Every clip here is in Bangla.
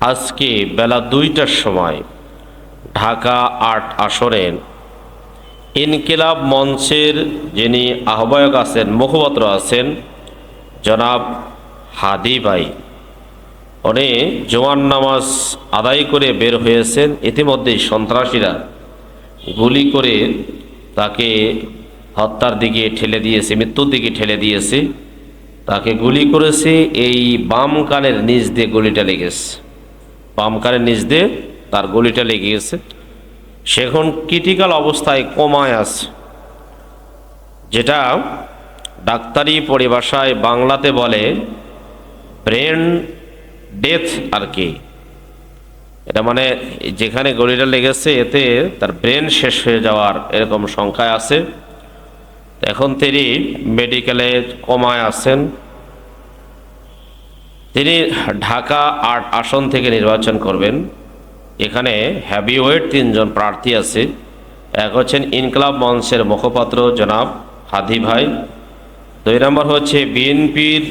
আজকে বেলা দুইটার সময় ঢাকা আট আসরের ইনকিলাব মঞ্চের যিনি আহ্বায়ক আছেন, মুখপাত্র আছেন, জনাব হাদি ভাই। উনি জোয়ান নামাজ আদায় করে বের হয়েছেন। ইতিমধ্যেই সন্ত্রাসীরা গুলি করে তাকে হত্যার দিকে ঠেলে দিয়েছে, মৃত্যুর দিকে ঠেলে দিয়েছে। তাকে গুলি করেছে, এই বাম কানের নিচ দিয়ে গুলিটা লেগেছে। বাম কানের নিচ দিয়ে তার গলিটা লেগে গেছে। সে এখন ক্রিটিক্যাল অবস্থায় কমায় আছে। যেটা ডাক্তারি পরিভাষায় বাংলাতে বলে ব্রেন ডেথ আর কি। এটা মানে যেখানে গলিটা লেগেছে, এতে তার ব্রেন শেষ হয়ে যাওয়ার এরকম সংখ্যায় আছে। এখন তিনি মেডিকেলে কমায় আছেন। তিনি ঢাকা আট আসন থেকে নির্বাচন করবেন। এখানে হ্যাভিওয়েট তিনজন প্রার্থী আছে। এক হচ্ছেন ইনকলাব মঞ্চের মুখপাত্র জনাব হাদি ভাই। দুই নম্বর হচ্ছে বিএনপির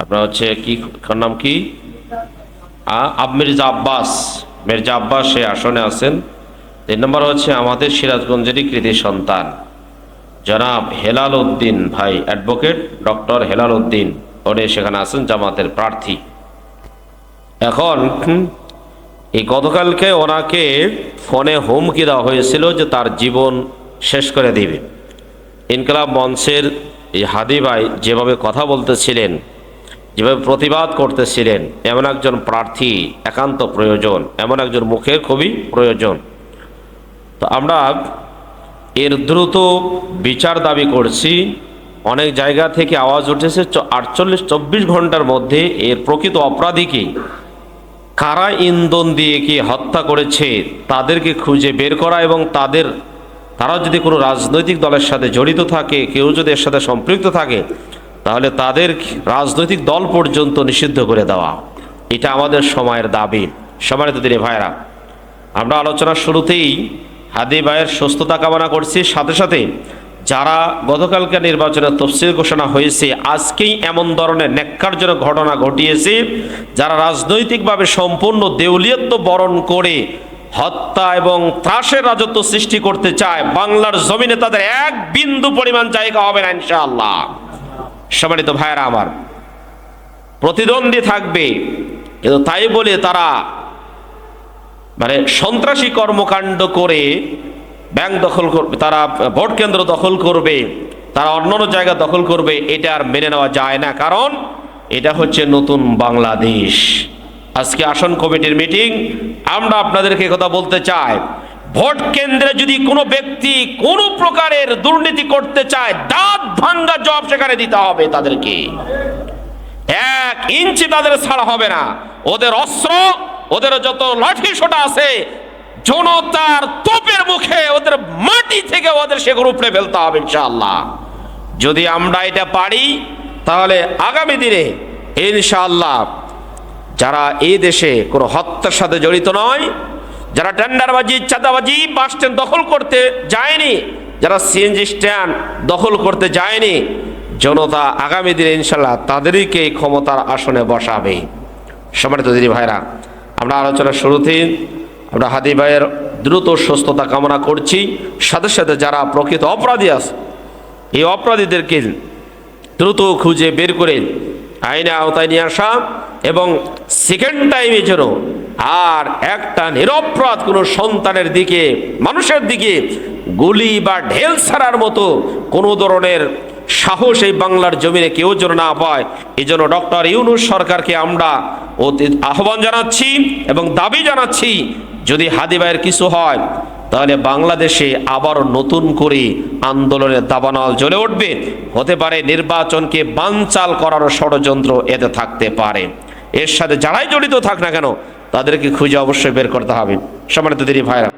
আপনার হচ্ছে কি নাম কি? আব মির্জা আব্বাস। মির্জা আব্বাস সে আসনে আছেন। তিন নম্বর হচ্ছে আমাদের সিরাজগঞ্জেরই কৃতি সন্তান। জনাব হেলাল উদ্দিন ভাই অ্যাডভোকেট, ডক্টর হেলাল উদ্দিন উনি সেখানে আছেন জামাতের প্রার্থী। এখন এই গতকালকে ওনাকে ফোনে হুমকি দেওয়া হয়েছিল যে তার জীবন শেষ করে দিবে। ইনকলাব মঞ্চের এই হাদি ভাই যেভাবে কথা বলতেছিলেন, যেভাবে প্রতিবাদ করতেছিলেন, এমন একজন প্রার্থী একান্ত প্রয়োজন, এমন একজন মুখের খুবই প্রয়োজন। তো আমরা এর দ্রুত বিচার দাবি করছি। অনেক জায়গা থেকে আওয়াজ উঠেছে আটচল্লিশ, চব্বিশ ঘণ্টার মধ্যে এর প্রকৃত অপরাধীকে কারা ইন্ধন দিয়ে কি হত্যা করেছে, তাদেরকে খুঁজে বের করা এবং তাদের, তারা যদি কোনো রাজনৈতিক দলের সাথে জড়িত থাকে, কেউ যদি এর সাথে সম্পৃক্ত থাকে, তাহলে তাদের রাজনৈতিক দল পর্যন্ত নিষিদ্ধ করে দেওয়া। এটা আমাদের সময়ের দাবি। সম্মানিত দিনে ভাইরা আমরা আলোচনার শুরুতেই হাদি ভাইয়ের সুস্থতা কামনা করছি। সাথে সাথে যারা গতকালকে নির্বাচনের তফসিল ঘোষণা হয়েছে, আজকেই এমন ধরনের ন্যাক্কারজনক ঘটনা ঘটিয়েছে, যারা রাজনৈতিকভাবে সম্পূর্ণ দেউলিয়ত্ব বরণ করে হত্যা এবং ত্রাসের রাজত্ব সৃষ্টি করতে চায়, বাংলার জমিনে তাদের এক বিন্দু পরিমাণ জায়গা হবে না ইনশাআল্লাহ। সম্মানিত ভাইয়েরা আমার, প্রতিদ্বন্দ্বী থাকবে, কিন্তু তাই বলে তারা মানে সন্ত্রাসী কর্মকাণ্ড করে ব্যাংক দখল করবে তারা ভোট কেন্দ্র দখল করবে, তারা অন্যান্য জায়গা দখল করবে, এটা আর মেনে নেওয়া যায় না। কারণ এটা হচ্ছে নতুন বাংলাদেশ। আজকে আসন কমিটির মিটিং, আমরা আপনাদেরকে কথা বলতে চাই। ভোট কেন্দ্রে যদি কোনো ব্যক্তি কোনো প্রকারের দুর্নীতি করতে চায়, দাঁত ভাঙ্গা জবাব সেখানে দিতে হবে তাদেরকে। এক ইঞ্চি তাদের ছাড়া হবে না। ওদের অস্ত্র ওদের যত লাঠি সোটা আছে জনতার তোপের মুখে ওদের মাটি থেকে ওদের সেগুলো উপড়ে ফেলতে হবে ইনশাআল্লাহ। যদি আমরা এটা পারি, তাহলে আগামী দিনে ইনশাআল্লাহ যারা এই দেশে কোনো হত্যার সাথে জড়িত নয়, যারা টেন্ডারবাজি, চাঁদাবাজি, বাস স্ট্যান্ড দখল করতে যায়নি, যারা সিএনজি স্ট্যান্ড দখল করতে যায়নি, জনতা আগামী দিনে ইনশাল্লাহ তাদেরকে ক্ষমতার আসনে বসাবে। সম্মানিত দিদি ভাইরা আমরা আলোচনার শুরুতেই আমরা হাদি ভাইয়ের দ্রুত সুস্থতা কামনা করছি। সাথে সাথে যারা প্রকৃত অপরাধী আছে, এই অপরাধীদেরকে দ্রুত খুঁজে বের করে আইনে আওতায় নিয়ে আসা এবং সেকেন্ড টাইমে যেন আর একটা নিরপরাধ কোনো সন্তানের দিকে, মানুষের দিকে গুলি বা ঢেল ছাড়ার মতো কোনো ধরনের সাহস এই বাংলার জমিনে কেউ যেন না পায়। এই জন্য ডক্টর ইউনুস সরকারকে আমরা আহ্বান জানাচ্ছি এবং দাবি জানাচ্ছি, যদি হাদি ভাইয়ের কিছু হয়, তাহলে বাংলাদেশে আবার নতুন করে আন্দোলনের দাবানল জ্বলে উঠবে। হতে পারে নির্বাচনকে বানচাল করার ষড়যন্ত্র এতে থাকতে পারে। এর সাথে যারাই জড়িত থাক না কেন, তাদেরকে খুঁজে অবশ্যই বের করতে হবে। সম্মানিত দিদি ভাইরা